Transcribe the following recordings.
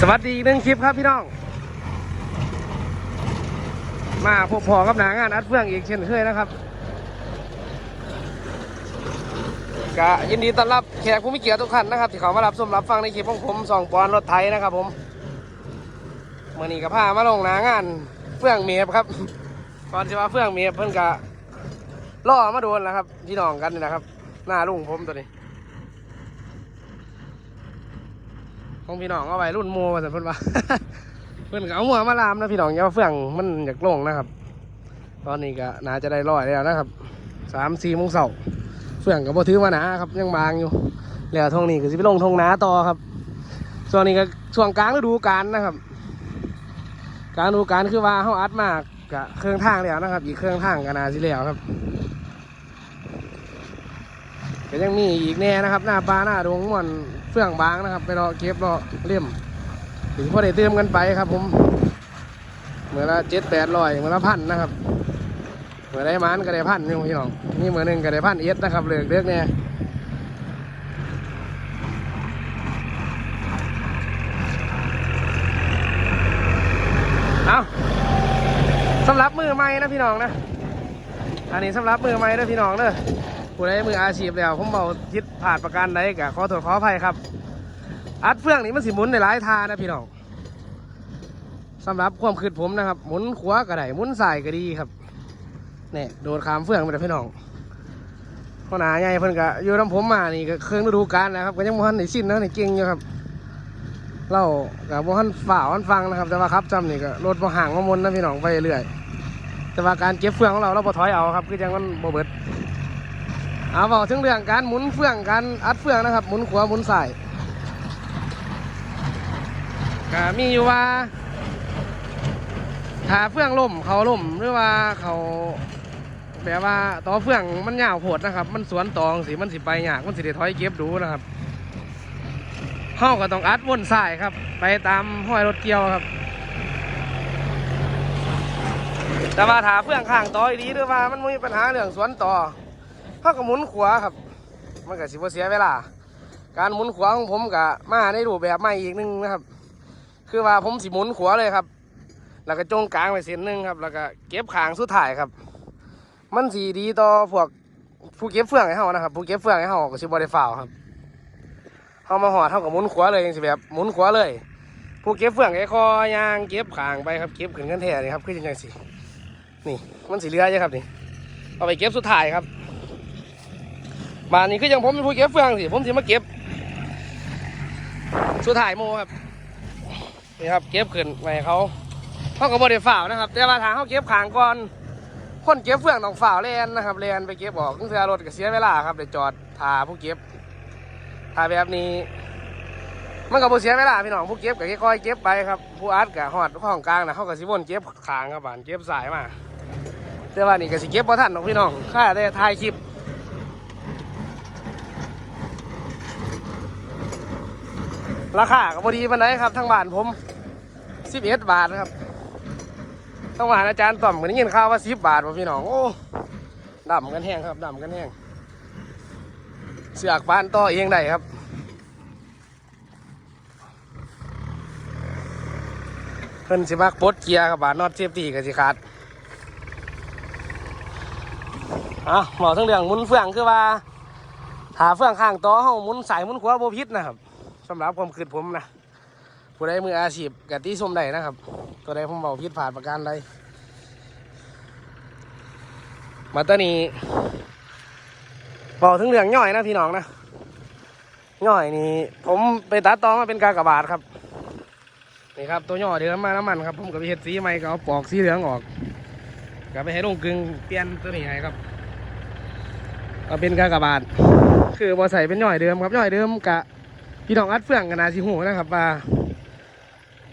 สวัสดีหนึ่งคลิปครับพี่น้อง มาพบพอกับหนางานอัดเฟื่องอีกเช่นเคยนะครับกะยินดีต้อนรับแขกผู้มีเกียรติทุกท่านนะครับที่เขามารับชมรับฟังในคลิปของผมสองปอนรถไทยนะครับ ผมเมื่อนี้ก็พามาลงหนางานเฟื่องเมียบครับก่อนจะมาเฟื่องเมียบเพิ่นกะล่อมาโดนแล้วครับ พี่น้องกันนี่นะครับ หน้าลุงผมตัวนี้ ของพี่น้องเอาไว้รุ่นโมว่าสันเพิ่อนว่าเพิ่อนก็เอาหัวมาลามนะพี่น้องอย่าเฟื่องมันอยากลงนะครับ ตอนนี้ก็น่าจะได้ร้อยแล้วนะครับสามสี่โมงเสาร์เฟื่องก็บ่ถือมาหนาครับยังบางอยู่ แล้วทงนี้ก็สิไปลงทงนาต่อครับช่วงนี้ก็ช่วงกลางฤดูกาลนะครับกลางฤดูกาลคือว่าเฮาอัดมากกะเครื่องทางแล้วนะครับ อีกเครื่องทางก็น่าสิแล้วครับก็ยังมีอีกแน่นะครับ หน้าปลาหน้าดวงม่วน ฟื่องบางนะครับ ไปรอเก็บรอเลี่ยม ถึงพอได้เติมกันไปครับ ผมเหมือนละเจ็ดแปดร้อยเหมือนละพันนะครับเหมื่อได้มันก็ได้พันอยู่พี่น้องนี่เหมือนหนึ่งก็ได้พันเอสนะครับเลือกเลือกเนี่ยเอาสำหรับมือใหม่นะพี่น้องนะอันนี้สำหรับมือใหม่นะพี่น้องเด้อ ผู้ใดมืออาชีพแล้วผมเบอกคิดผ่านประกันใดกะขอโทษขออภัยครับ อัดเฟื่องนี่มันสิหมุนในหลายทานะพี่น้องสำหรับความคืดผมนะครับ หมุนขวาก็ได้หมุนซ้ายก็ดีครับเนี่ยโดนขามเฟื่องไปเลยพี่น้องพ่อหนาใหญ่เพิ่นก็อยู่น้ำผมมานี่ก็เครื่องฤดูกาลนะครับก็ยังบ่ทันได้สิ้นนะนี่เก่งอยู่ครับเล่ากับบ่ทันฝ่าวันฟังนะครับ แต่ว่าครับจำนี่ก็รถบ่ห่างมามนนะพี่น้องไปเรื่อยแต่ว่าการเก็บเฟืองของเราเราบ่ถอยเอาครับคือจังมันบ่เบิด เอาบอกถึงเรื่องการหมุนเฟื่องการอัดเฟื่องนะครับ หมุนขวาหมุนซ้ายก็มีอยู่ว่าถ้าเฟื่องล่มเขาล่มหรือว่าเขาแบบว่าต่อเฟื่องมันยาวโผดนะครับ มันสวนตองสิมันสิไปยากมันสิได้ถอยเก็บดูนะครับเฮาก็ต้องอัดวนสายครับ ไปตามห้อยรถเกี่ยวครับ แต่ว่าถ้าเฟื่องข้างต่อดีหรือว่ามันมีปัญหาเรื่องสวนต่อ เฮาก็หมุนขวาครับ มันก็สิบ่เสียเวลา การหมุนขวาของผมก็มาในรูปแบบใหม่อีกหนึงนะครับ คือว่าผมสิหมุนขวาเลยครับ แล้วก็จงกลางไปเส้นหนึ่งครับ แล้วก็เก็บขางสุดท้ายครับ มันสีดีต่อพวกผู้เก็บเฟืองให้เฮานะครับผู้เก็บเฟืองให้เฮาก็สิบ่ได้ฝ่าครับเฮามาหอดเท่ากับหมุนขวาเลยจังสิแบบหมุนขวาเลย ผู้เก็บเฟืองไอ้คอยางเก็บขางไปครับเก็บขึ้นกันแท้นี่ครับคือจังสินี่มันสีเหลือใช่ครับนี่เอาไปเก็บสุดท้ายครับ บานนี้คือยังผมเป็นผู้เก็บเฟืองสิผมสิมาเก็บสุดท้ายโมครับนี่ครับเก็บขึ้นไปเขาเขาก็บริฝ่าวนะครับ แต่ว่าทางเขาเก็บขางก่อนคนเก็บเฟืองต้องฝ่าวเลนนะครับเลนไปเก็บออกเสือรถก็เสียเวลาครับเดี๋ยวจอดทาผู้เก็บทาแบบนี้ มันก็บ่เสียเวลาพี่น้องผู้เก็บก็ค่อยๆเก็บไปครับผู้อัดก็หอดข้องกลางนะเขาก็สิวนเก็บขางครับบานเก็บสายมาแต่ว่านี่ก็สิเก็บพอทันหรอกพี่น้องค่าได้ถ่ายคลิป ราคาก็พอดีปันไดครับทั้งบ้านผมสิบเอ็ดบาทครับต้องหาอาจารย์ต่อมกันนี้ยินข่าวว่าสิบบาทป่พี่น้องโอ้ดำกันแห้งครับดำกันแห้งเสือกบานต่อเองได้ครับเพิ่นสิมักปดเกียร์กับบาทนอตเซฟตี้กับสิขาดอะหมอทั้งเรื่องมุนเฟืองคือว่าถาเฟืองข้างต่อเฮาหมุนสายมุนขวาโบพิษนะครับ สำหรับความคิดผมนะผู้ใดมืออาชีพกะที่ชมได้นะครับ ตัวใดผมบอกผิดผ่านประการใดมาตอนนี้บอกถึงเรื่องย่อยนะพี่น้องนะย่อยนี่ผมไปตัดตอมาเป็นกากบาทครับนี่ครับตัวย่อเดือมาน้ำมันครับผมกับเห็ดสีใหม่ก็เอาปอกสีเหลืองออกก็ไปให้ลงกึ่งเปลี่ยนตัวนี้ให้ครับเอาเป็นกากบาทคือบอใส่เป็นย่อยเดิมครับย่อยเดิมกะ พี่น้องอัดเฟื่องกันนาสิหูนะครับว่า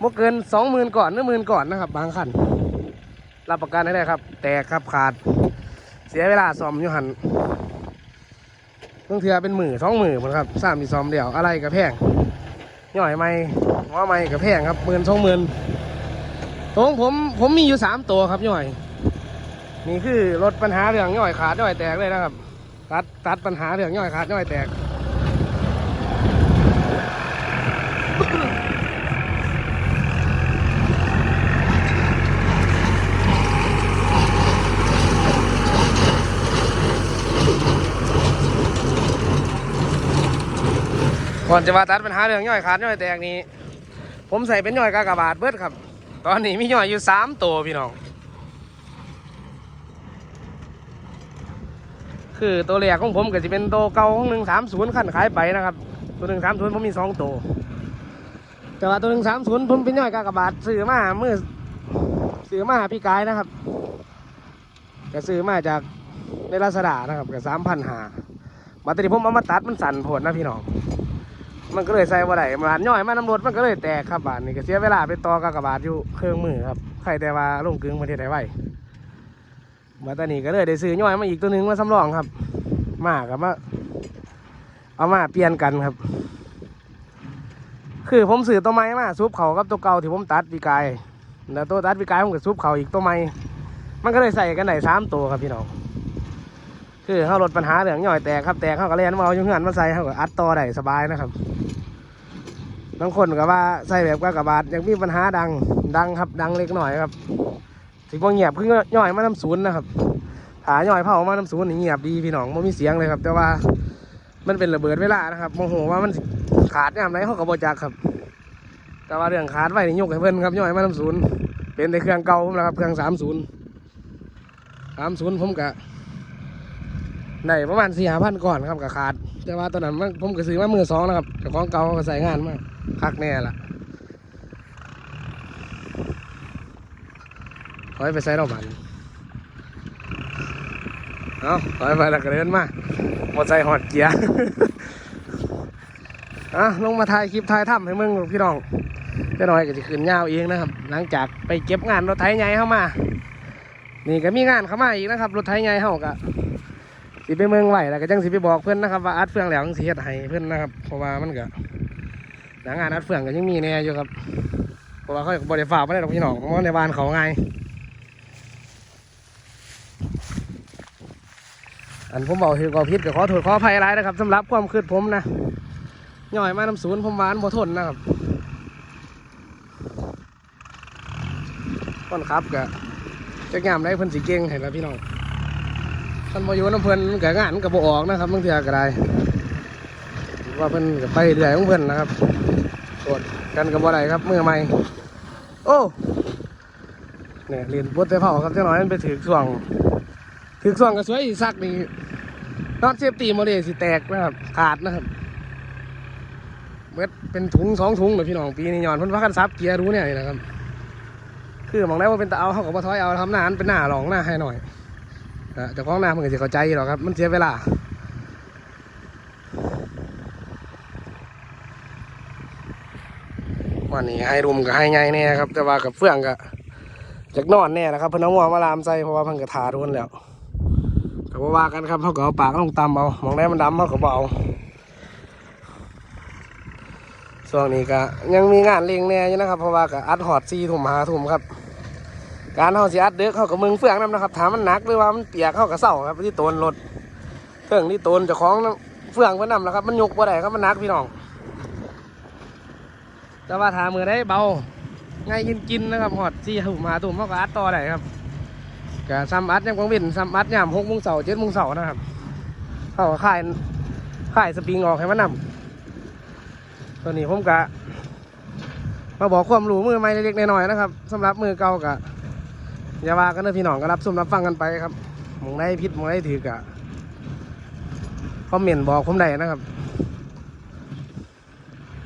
บ่เกินสองหมื่นก่อนหรือหมื่นก่อนนะครับ บางคันรับประกันได้เลยครับ แตกครับขาด เสียเวลาซ่อมอยู่หันต้องเทือเป็นหมื่นสองหมื่นครับสามมีซ่อมเดียวอะไรกับแพงย่อยไม่ว่าไม่กับแพงครับหมื่นสองหมื่นตรงผมผมมีอยู่สามตัวครับย่อยนี่คือลดปัญหาเรื่องย่อยขาดย่อยแตกเลยนะครับตัดตัดปัญหาเรื่องย่อยขาดย่อยแตก ก่อนจะมาตัดปัญหาเรื่องย่อยขาดย่อยแตกนี้ ผมใส่เป็นย่อยกากบาทเบิดครับ ตอนนี้มีย่อยอยู่สามตัวพี่น้อง คือตัวแรกของผมก็จะเป็นตัวเก่าของหนึ่งสามศูนย์ขั้นขายไปนะครับ ตัวหนึ่งสามศูนย์ผมมีสองตัว แต่ว่าตัวหนึ่งสามศูนย์ผมเป็นย่อยกากบาทซื้อมาเมื่อซื้อมาหาพี่กายนะครับก็ซื้อมาจากในลาซาด้านะครับกับสามพันหามาตอนนี้ผมเอามาตัดมันสั่นผลนะพี่น้อง มันก็เลยใส่บ่ได้มันย่อยมาน้ำรถมันก็เลยแตกครับบาทนี่ก็เสียเวลาไปต่อกากบาทอยู่เครื่องมือครับใครแต่ว่าลงกึ่งประเทศไทยไว้มาตอนนี้ก็เลยได้ซื้อย่อยมาอีกตัวหนึ่งมาสำรองครับ มากับมาเอามาเปลี่ยนกันครับ คือผมซื้อตัวไม้มาซุปเขากับตัวเก่าที่ผมตัดปีกายแล้วตัวตัดปีกายผมก็ซุปเขาอีกตัวไม้มันก็เลยใส่กันได้สามตัวครับพี่น้องคือเขาลดปัญหาเรื่องย่อยแตกครับแตกเขาก็เล่นมาเอาอยู่เงินมาใส่เขาก็อัดต่อได้สบายนะครับ บางคนก็ว่าใส่แบบกากบาทยังมีปัญหาดังดังครับ ดังเล็กหน่อยครับถึงว่าเงียบคือย่อยมาน้ำศูนย์นะครับถาย่อยเผามาน้ำศูนย์นี่เงียบดีพี่น้องไม่มีเสียงเลยครับ แต่ว่ามันเป็นระเบิดเวลานะครับโมโหว่ามันขาดยามไรเขาก็บอจักครับ แต่ว่าเรื่องขาดไว้นี่ยกให้เพิ่อนครับย่อยมาทำศูนย์เป็นในเครื่องเก่าผมนะครับเครื่องสามศูนย์สามศูนย์ผมกะได้ประมาณสี่ห้าพันก่อนครับกับขาด แต่ว่าตอนนั้นมันผมก็ซื้อมามือสองนะครับแต่ของเก่าก็ใส่งานมากคักแน่ละถอยไปใส่ดอกมันเอาถอยไปแล้วก็เดินมาหมดใส่หอดเกียร์อะลงมาถ่ายคลิปถ่ายถ้ำให้มึงพี่น้องจะน้อยก็จะขึ้นยาวเองนะครับ หลังจากไปเก็บงานรถไถใหญ่เข้ามา นี่ก็มีงานเข้ามาอีกนะครับ รถไถใหญ่เข้าก็ สิไปเมืองไหวแล้วก็จังสิไปบอกเพื่อนนะครับว่าอัดเฟืองแล้วจังสิเฮ็ดให้เพื่อนนะครับเพราะว่ามันก็หนังงานอัดเฟืองก็ยังมีแน่อยู่ครับเพราะว่าเขาบริฝากไม่ได้หรอกพี่น้องเพราะในบ้านเขาไงอันผมบอกถือก็พิษก็ขอโทษขออภัยหลายนะครับสำหรับความคืดผมนะย่อยมาน้ำศูนย์ผมหวานบ่ทนนะครับคนครับกะจะงามได้เพิ่นสิเก่งเห็นแล้วพี่น้อง ท่านบ่อยู่น้ำเพลินกะงานกะบ่ออกนะครับบางเทีก็ได้ว่าเพิ่นก็ไปเรื่อยของเพิ่นนะครับตรวจกันกับบ่ได้ครับมือใหม่โอ้เนี่ยเรียนบทแต่เผาครับเจ้าหน่อยมันไปถือช่วงถือช่วงก็สวยอีสักนี่นอตเซฟตีโมเดลสิแตกนะครับขาดนะครับเบิดเป็นถุงสองถุงเลยพี่น้องปีนี้ย้อนเพิ่นว่ากันซับเกียร์รู้เนี่ยนะครับ คือมองได้ว่าเป็นตะเอาเขากับบ่ถอยเอาทำนานเป็นหน้าหลองหน้าให้หน่อย เจ้าของน้ามันก็จะเข้าใจหรอกครับ มันเสียเวลาวันนี้ให้รุมกับให้ไงแน่ครับ แต่ว่ากับเฟื่องก็จากนอนแน่นะครับเพนเอาหัวมาลามใส่เพราะว่าพังกระทาโดนแล้วก็บ่ว่ากันครับเขาก็เอาปากลงตำเอามองได้มันดำเขาก็บเอาช่วงนี้ก็ยังมีงานเลี้ยงแน่อยู่นะครับ เพราะว่าก็อัดหอดซีถุ่มหาถุ่มครับ การเขาสิอัดเด็กเขากับมึงเฟื่องน้ำนะครับถามมันหนักหรือว่ามันเปียกเขากับเศร้าครับที่โตนรถเครื่องที่โตนจะคล้องน้ำเฟื่องเพื่อนนำนะครับ มันยกบ่ได้ครับมันหนักพี่น้องแต่ว่าถามมือได้เบาง่ายกินกินนะครับหอดซีถุ่มหาถุ่มเขาก็อัดต่อได้ครับก็ซ้ำอัดยังกองวินซ้ำอัดยามหกโมงเสาร์เจ็ดโมงเสาร์นะครับเขาก็ขายขายสปริงออกให้มันนำตัวนี้ผมกะมาบอกความรู้มือใหม่เล็กๆน้อยๆนะครับสำหรับมือเก่ากะ อย่าว่ากันเด้อพี่น้องก็รับชมรับฟังกันไปครับมองได้พิษมองได้ถือกะคอมเมนต์บอกผมได้นะครับ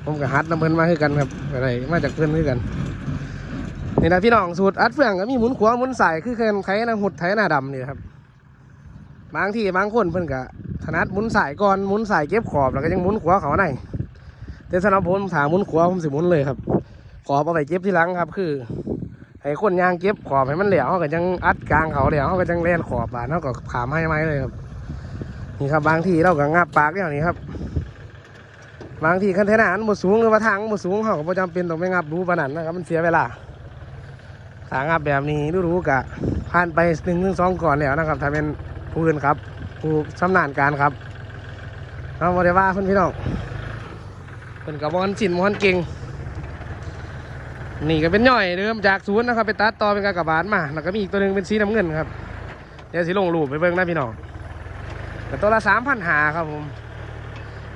ผมกับฮัดน้ำเพิ่นมาคือกันครับอะไรมาจากเพื่อนคือกันนี่นะพี่น้องสูตรอัดเฟื่องก็มีหมุนขวาหมุนสายคือเคยไถนะหุดไถหน้าดำนี่ครับบางที่บางคนเพิ่นกะถนัดหมุนสายก่อนหมุนสายเก็บขอบแล้วก็ยังหมุนขวาเขาในแต่สำหรับผมถามหมุนขวาผมสิหมุนเลยครับ ขอบเอาไปเก็บที่หลังครับ คือ ให้คนยางเก็บขอบให้มันเหลวเขาก็ยังอัดกลางเขาเหลวเขาก็ยังเล่นขอบบานเขาก็ขามให้ไม้เลยครับนี่ครับบางทีเราก็งับปากอย่างนี้ครับ บางทีคันเทนาอันบดสูงหรือว่าทางบดสูงเขาก็บ่จำเป็นต้องไปงับรู้ปนันนะครับ มันเสียเวลาถ้างับแบบนี้รู้ๆกะผ่านไปหนึ่งถึงสองก่อนแล้วนะครับถ้าเป็นผู้อื่นครับผู้ชำนาญการครับเอาบริว่าเพื่อนพี่น้องเป็นกับบอลสินมอนเก่ง นี่ก็เป็นย่อยเดิมจากศูนย์นะครับไปตัดต่อเป็นกากบาทมาแล้วก็มีอีกตัวหนึ่งเป็นสีน้ำเงินครับเดี๋ยวสิลงรูปไปเบิ่งนะพี่น้องแต่ตัวละสามพันหาครับผม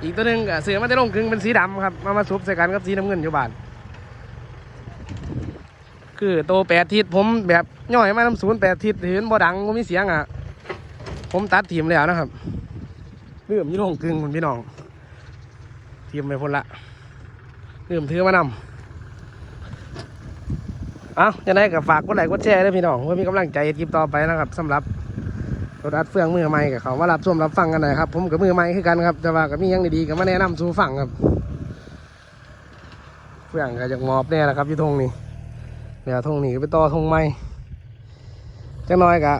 อีกตัวหนึ่งเสือมันจะลงกึ่งเป็นสีดำครับมามาซุบใส่กันกับสีน้ำเงินอยู่บานคือโตแปดทิศผมแบบย่อยมาน้ำศูนย์แปดทิศเห็นบ่ดังบ่มีเสียงอะ ผมตัดทีมแล้วนะครับเรื่มยี่ลงกึ่งคุณพี่น้องทีมไปพ้นละเรื่มถือมานำ เอาจะได้กับฝากกดไลค์กดแชร์ด้วยพี่น้องเพื่อมีกำลังใจคลิปต่อไปนะครับสำหรับรถอัดเฟืองมือใหม่กับเขามารับชมรับฟังกันหน่อยครับผมกับมือใหม่คือกันครับแต่ว่าก็มียังดีๆก็มาแนะนำสู่ฟังครับ เฟืองก็จะงอบแน่แหละครับยู่ทงนี้เดี๋ยวทงนี้ก็ไปต่อทงใหม่จังน้อยกะ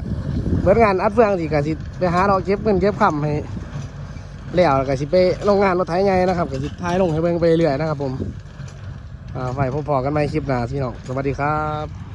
เบิดงานอัดเฟืองสิกะสิไปหาเราเก็บเงินเก็บคำให้แล้วก็สิไปโรงงานรถไถใหญ่นะครับก็สิท้ายลงให้เบิ่งไปเรื่อยนะครับผม ไฟพบพอกันใหม่คลิปหน้าพี่น้อง สวัสดีครับ